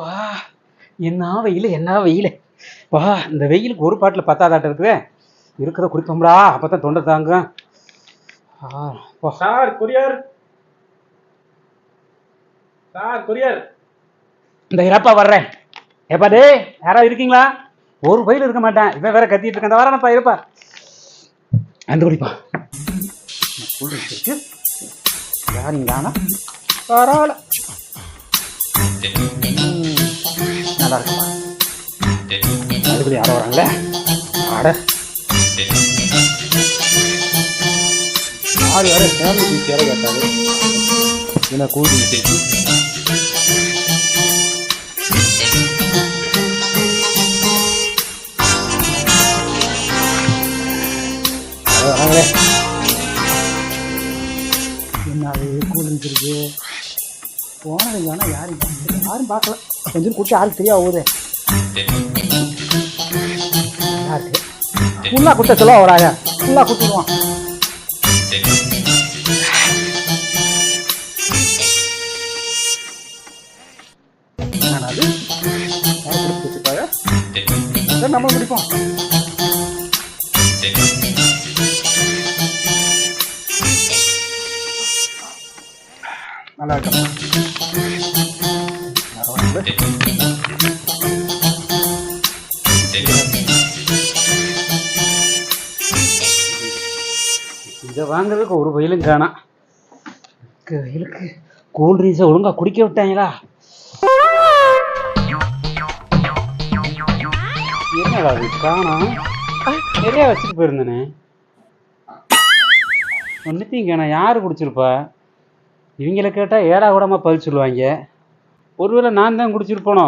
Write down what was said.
வா என்ன வெயில் என்ன வெயில். வா இந்த வெயிலுக்கு ஒரு பாட்டில் பத்தாதாட்டம் இருக்குது. இருக்கிறத குடிப்போம்டா அப்போ தான் தொண்டை தாங்க. Sir courier. Sir courier. இந்த இறப்பா வர்றேன். ஏப்பா டேய் யாராவது இருக்கீங்களா? ஒரு பயில் இருக்க மாட்டேன். இவன் வேற கத்திட்டு இருக்கான். வரேனப்பா இருப்பா. அந்த குடிப்பா. யார் இங்க பரவாயில்ல. நல்லா இருக்குமா? அதுக்குள்ள யாரோ வராங்களே? ஆட. யார் யாரும் ஃபேமிலி டீச்சரை கேட்டாரு. என்ன கூட்டி வராங்களே? என்ன அது? கூலிங்ஸ் போனது வேணா யாரும் யாரும் பார்க்கல. கொஞ்சம் குடிச்சு ஆள் தெரியா போகுது. யாருக்கு? ஃபுல்லாக குடிச்ச சொல்ல வராங்க. ஃபுல்லாக குடிச்சிடுவான் என்னது நம்ம குடிப்போம் நல்லா இருக்கும் இதை வாங்குறதுக்கு ஒரு வயலும் காணாம் வயலுக்கு கூல் ட்ரிங்க்ஸை ஒழுங்கா குடிக்க விட்டாங்களா? என்னடா அது காணோம் நிறைய வச்சுட்டு போயிருந்தேனே. ஒன்றுத்தையும் காணோம் யார் குடிச்சிருப்பா? இவங்கள கேட்டால் ஏடா கூடமா பதில் சொல்லுவாங்க ஒருவேளை நான் தான் குடிச்சிருப்போனோ